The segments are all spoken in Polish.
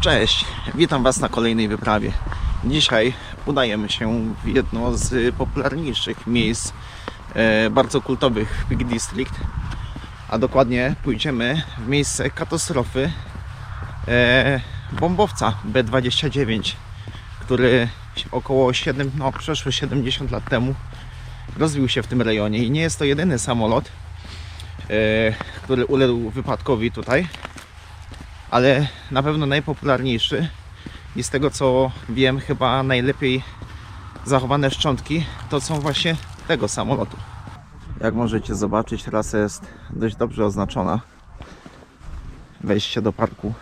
Cześć, witam Was na kolejnej wyprawie. Dzisiaj udajemy się w jedno z popularniejszych miejsc e, bardzo kultowych Peak District, a dokładnie pójdziemy w miejsce katastrofy e, bombowca B-29, który około 7, no, przeszło 70 lat temu rozbił się w tym rejonie i nie jest to jedyny samolot, e, który uległ wypadkowi tutaj ale na pewno najpopularniejszy i z tego co wiem chyba najlepiej zachowane szczątki to są właśnie tego samolotu. Jak możecie zobaczyć trasa jest dość dobrze oznaczona. Wejście do parku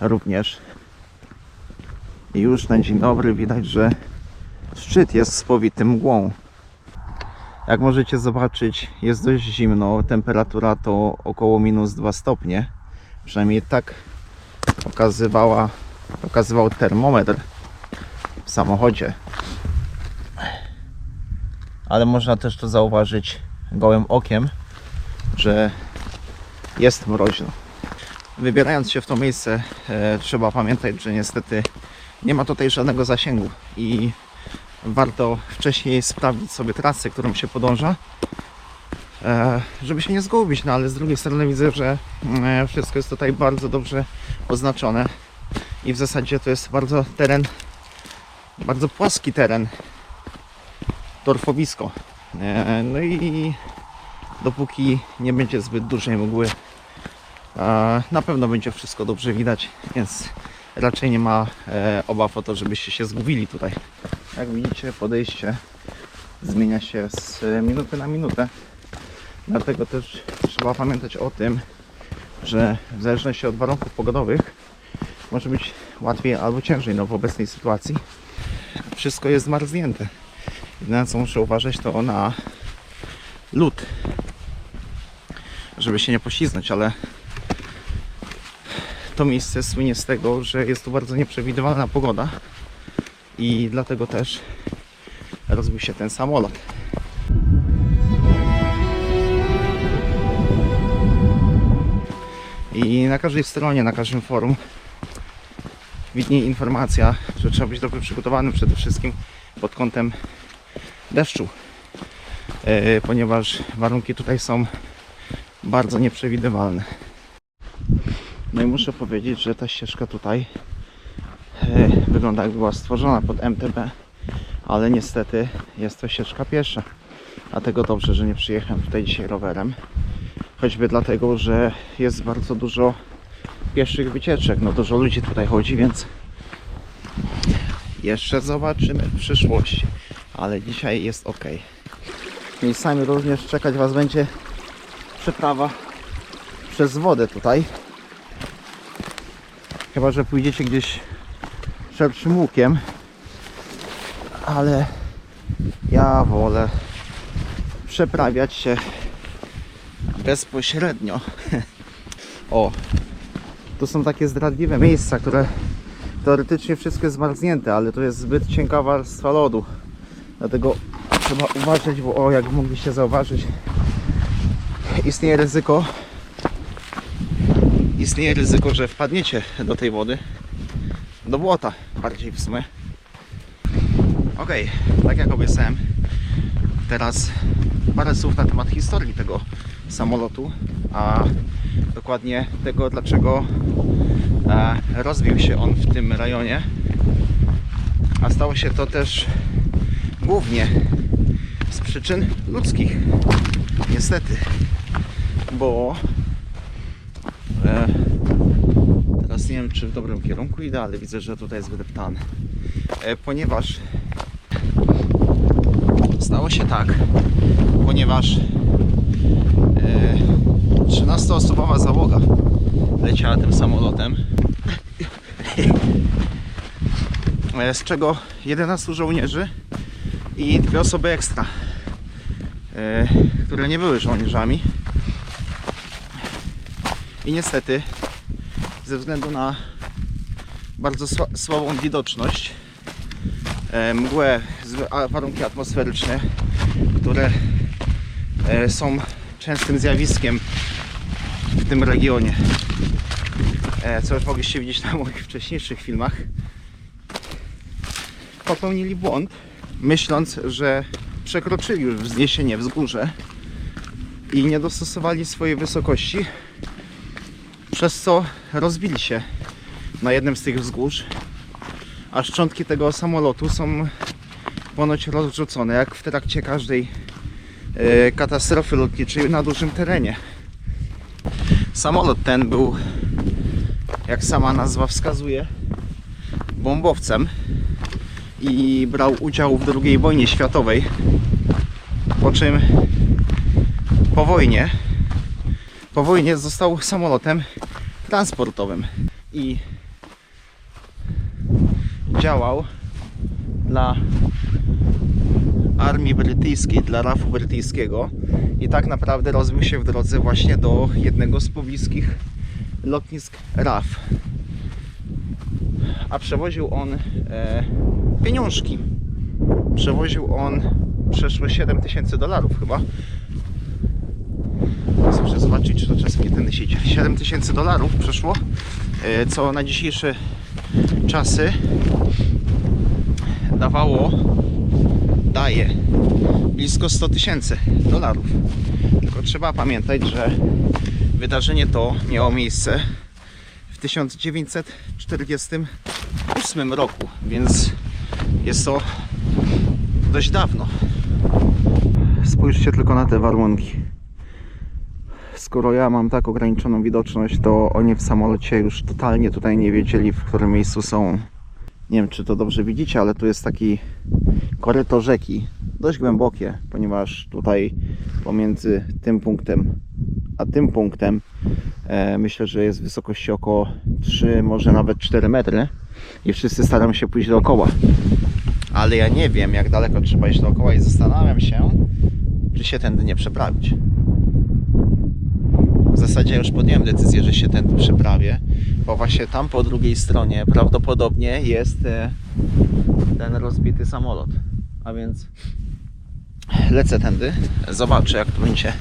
również. I już na dzień dobry widać, że szczyt jest spowity mgłą. Jak możecie zobaczyć jest dość zimno, temperatura to około minus 2 stopnie. Przynajmniej tak pokazywała, pokazywał termometr w samochodzie. Ale można też to zauważyć gołym okiem, że jest mroźno. Wybierając się w to miejsce, e, trzeba pamiętać, że niestety nie ma tutaj żadnego zasięgu i warto wcześniej sprawdzić sobie trasę, którą się podąża, żeby się nie zgubić, no ale z drugiej strony widzę, że e, wszystko jest tutaj bardzo dobrze oznaczone i w zasadzie to jest bardzo teren, bardzo płaski teren, torfowisko. E, No i dopóki nie będzie zbyt dużej mgły, e, na pewno będzie wszystko dobrze widać, więc raczej nie ma e, obaw o to, żebyście się zgubili tutaj. Jak widzicie, podejście zmienia się z minuty na minutę. Dlatego też trzeba pamiętać o tym, że w zależności od warunków pogodowych może być łatwiej albo ciężej. No w obecnej sytuacji wszystko jest zmarznięte. Jedyne co muszę uważać to na lód, żeby się nie poślizgnąć, ale to miejsce słynie z tego, że jest tu bardzo nieprzewidywalna pogoda i dlatego też rozbił się ten samolot. I na każdej stronie, na każdym forum widnieje informacja, że trzeba być dobrze przygotowanym przede wszystkim pod kątem deszczu, e, ponieważ warunki tutaj są bardzo nieprzewidywalne. No i muszę powiedzieć, że ta ścieżka tutaj e, wygląda jakby była stworzona pod MTB, ale niestety jest to ścieżka piesza. Dlatego dobrze, że nie przyjechałem tutaj dzisiaj rowerem. Choćby dlatego, że jest bardzo dużo pieszych wycieczek. No dużo ludzi tutaj chodzi, więc jeszcze zobaczymy w przyszłości. Ale dzisiaj jest ok. Miejscami również czekać Was będzie przeprawa przez wodę tutaj. Chyba, że pójdziecie gdzieś szerszym łukiem. Ale ja wolę przeprawiać się bezpośrednio. O, tu są takie zdradliwe miejsca, które teoretycznie wszystko jest zmarznięte, ale to jest zbyt cienka warstwa lodu. Dlatego trzeba uważać, bo o, jak mogliście zauważyć, istnieje ryzyko, istnieje ryzyko, że wpadniecie do tej wody, do błota bardziej w sumie. Ok, tak jak obiecałem, teraz parę słów na temat historii tego samolotu, a dokładnie tego, dlaczego e, rozbił się on w tym rejonie. A stało się to też głównie z przyczyn ludzkich. Niestety, bo e, teraz nie wiem, czy w dobrym kierunku idę, ale widzę, że tutaj jest wydeptany. E, ponieważ stało się tak, ponieważ 13-osobowa załoga. Leciała tym samolotem, z czego? 11 żołnierzy i dwie osoby ekstra, e, które nie były żołnierzami. I niestety, ze względu na bardzo sła- słabą widoczność, e, mgłę, warunki atmosferyczne, które e, są częstym zjawiskiem w tym regionie. e, co już mogliście widzieć na moich wcześniejszych filmach, popełnili błąd, myśląc, że przekroczyli już wzniesienie wzgórze i nie dostosowali swojej wysokości, przez co rozbili się na jednym z tych wzgórz, a szczątki tego samolotu są ponoć rozrzucone, jak w trakcie każdej e, katastrofy lotniczej na dużym terenie. Samolot ten był, jak sama nazwa wskazuje, bombowcem i brał udział w II wojnie światowej. Po czym po wojnie po wojnie został samolotem transportowym i działał dla armii brytyjskiej, dla RAF-u brytyjskiego i tak naprawdę rozbił się w drodze właśnie do jednego z pobliskich lotnisk RAF. A przewoził on e, pieniążki. Przewoził on przeszło 7 tysięcy dolarów chyba. Muszę zobaczyć, czy to czeski ten sieć. 7 tysięcy dolarów przeszło, e, co na dzisiejsze czasy dawało, daje blisko 100 tysięcy dolarów. Tylko trzeba pamiętać, że wydarzenie to miało miejsce w 1948 roku, więc jest to dość dawno. Spójrzcie tylko na te warunki. Skoro ja mam tak ograniczoną widoczność, to oni w samolocie już totalnie tutaj nie wiedzieli, w którym miejscu są. Nie wiem, czy to dobrze widzicie, ale tu jest taki koryto rzeki, dość głębokie, ponieważ tutaj pomiędzy tym punktem a tym punktem e, myślę, że jest wysokości około 3, może nawet 4 metry i wszyscy starają się pójść dookoła. Ale ja nie wiem, jak daleko trzeba iść dookoła i zastanawiam się, czy się tędy nie przeprawić. W zasadzie już podjąłem decyzję, że się tędy przeprawię, bo właśnie tam po drugiej stronie prawdopodobnie jest e, ten rozbity samolot. A więc lecę tędy, zobaczę jak tu będzie,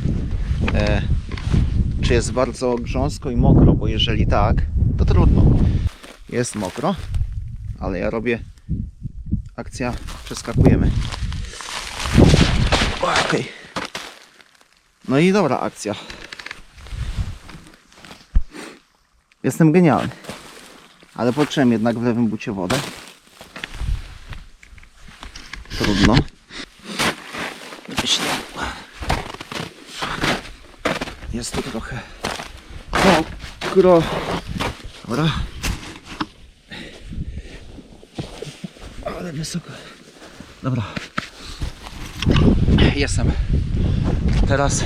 e, czy jest bardzo grząsko i mokro, bo jeżeli tak, to trudno. Jest mokro, ale ja robię akcja, przeskakujemy. Okej. No i dobra akcja. Jestem genialny. Ale poczułem jednak w lewym bucie wodę. Trudno. Myślę. Jest tu trochę mokro. Dobra. Ale wysoko. Dobra. Jestem. Teraz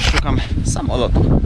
szukam samolotu.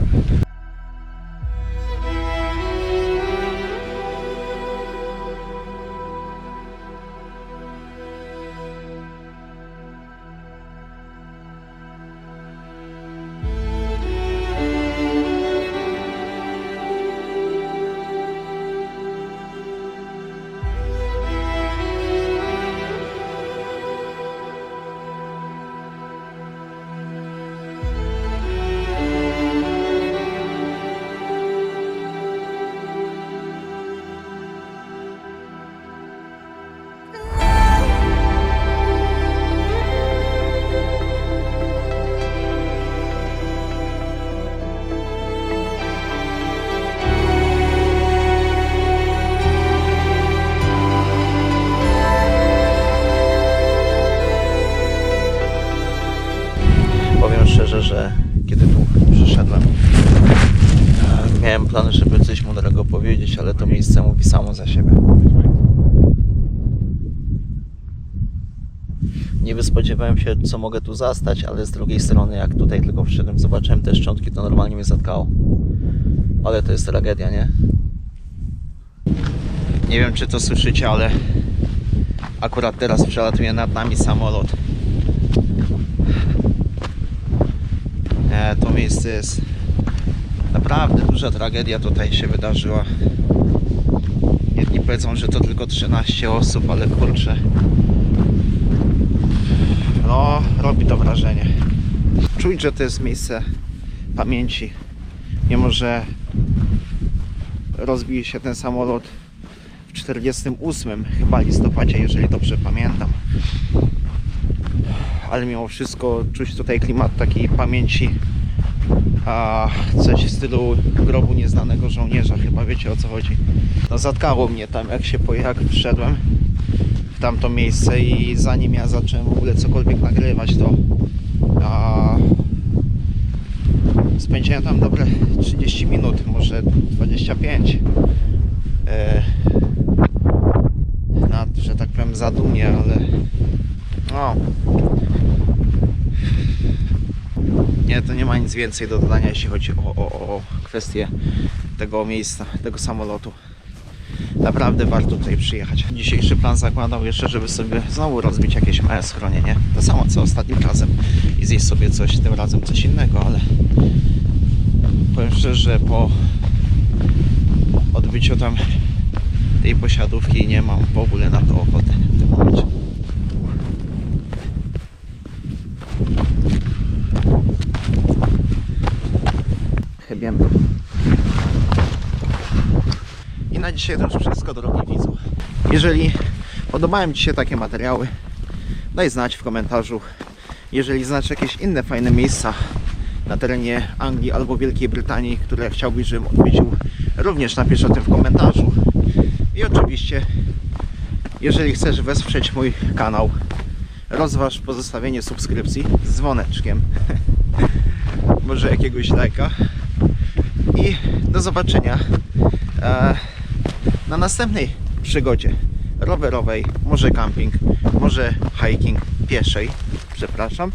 Niby spodziewałem się, co mogę tu zastać, ale z drugiej strony, jak tutaj tylko wszedłem, zobaczyłem te szczątki, to normalnie mnie zatkało. Ale to jest tragedia, nie? Nie wiem, czy to słyszycie, ale akurat teraz przelatuje nad nami samolot. Nie, to miejsce jest naprawdę duża tragedia tutaj się wydarzyła. Jedni powiedzą, że to tylko 13 osób, ale kurczę. No, robi to wrażenie. Czuć, że to jest miejsce pamięci. Mimo, że rozbił się ten samolot w 48 chyba listopadzie, jeżeli dobrze pamiętam. Ale mimo wszystko czuć tutaj klimat takiej pamięci, a coś w stylu grobu nieznanego żołnierza, chyba wiecie o co chodzi. No zatkało mnie tam jak się po jak wszedłem tamto miejsce i zanim ja zacząłem w ogóle cokolwiek nagrywać, to a, spędziłem tam dobre 30 minut, może 25 e, na, że tak powiem, zadumie, ale no nie, to nie ma nic więcej do dodania, jeśli chodzi o, o, o kwestię tego miejsca, tego samolotu. Naprawdę warto tutaj przyjechać. Dzisiejszy plan zakładał jeszcze, żeby sobie znowu rozbić jakieś małe schronienie. To samo co ostatnim razem i zjeść sobie coś, tym razem coś innego, ale powiem szczerze, że po odbyciu tam tej posiadówki nie mam w ogóle na to ochoty w tym momencie. Chybiemy. I na dzisiaj to już wszystko, drogi widzu. Jeżeli podobają Ci się takie materiały, daj znać w komentarzu. Jeżeli znasz jakieś inne fajne miejsca na terenie Anglii albo Wielkiej Brytanii, które chciałbyś, żebym odwiedził, również napisz o tym w komentarzu. I oczywiście, jeżeli chcesz wesprzeć mój kanał, rozważ pozostawienie subskrypcji z dzwoneczkiem. Może jakiegoś lajka. I do zobaczenia e, na następnej przygodzie rowerowej, może camping, może hiking pieszej, przepraszam.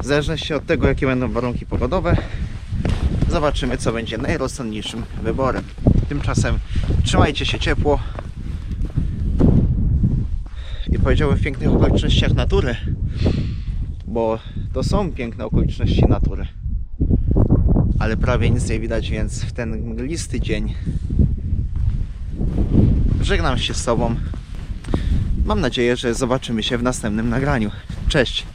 W zależności od tego, jakie będą warunki pogodowe, zobaczymy, co będzie najrozsądniejszym wyborem. Tymczasem trzymajcie się ciepło i powiedziałbym w pięknych okolicznościach natury, bo to są piękne okoliczności natury ale prawie nic nie widać, więc w ten mglisty dzień żegnam się z Tobą. Mam nadzieję, że zobaczymy się w następnym nagraniu. Cześć!